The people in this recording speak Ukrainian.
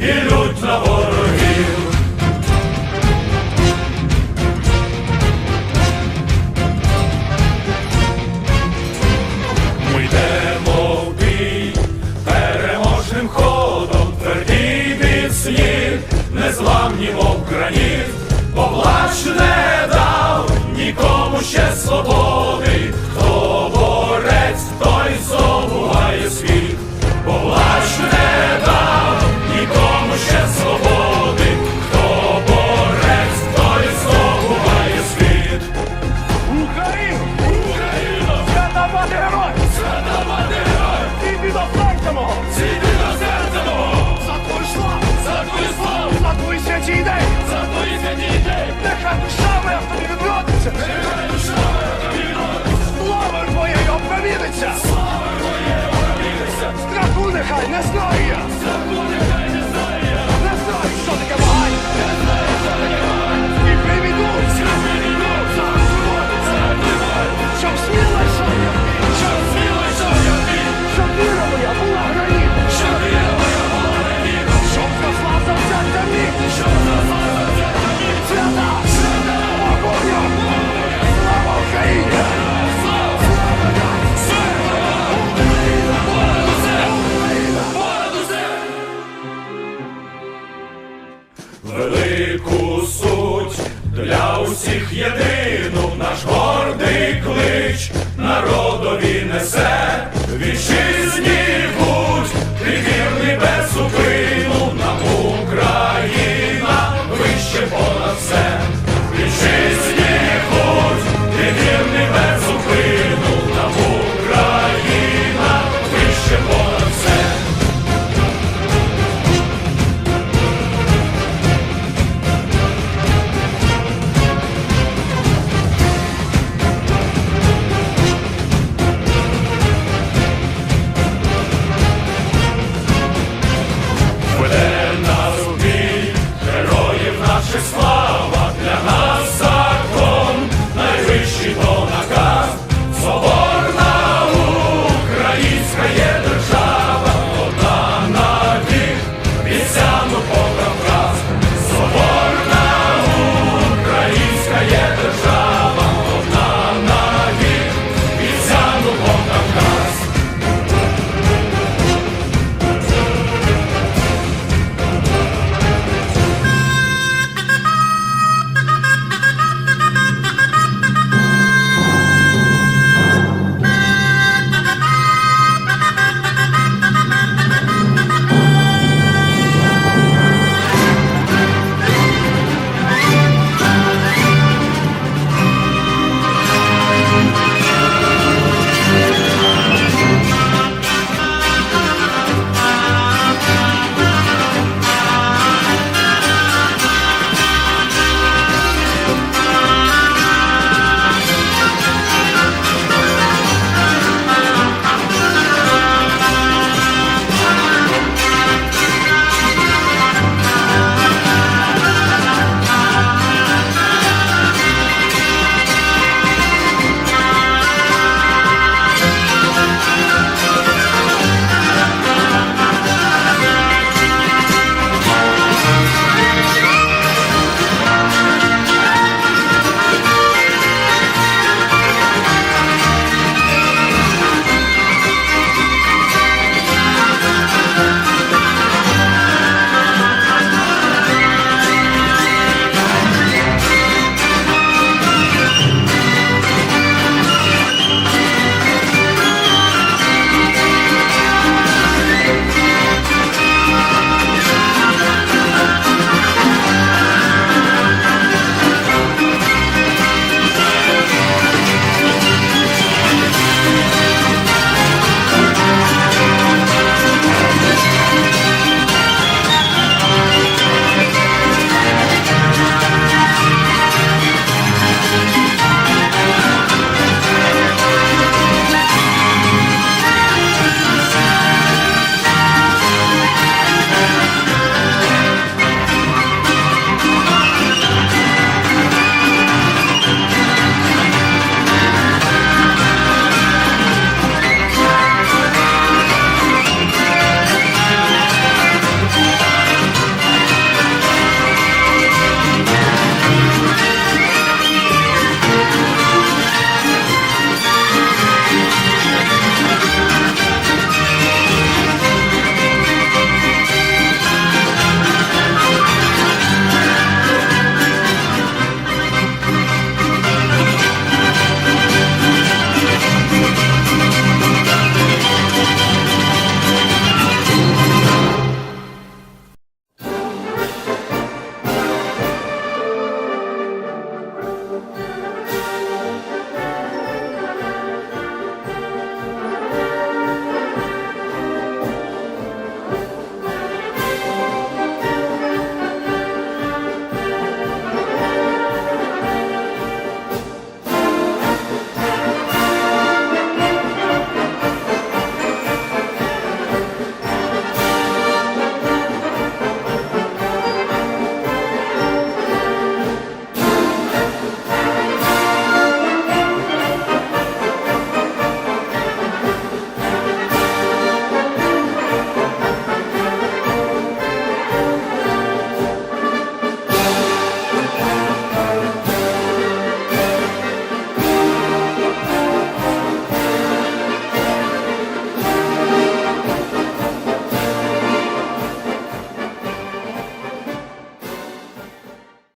ідуть на ворогів. Ми йдемо в бій переможним ходом, твердій від слів, незламні мов граніт, бо не дав нікому ще свободи. Знає! Страху нехай не знає! Усіх єдину.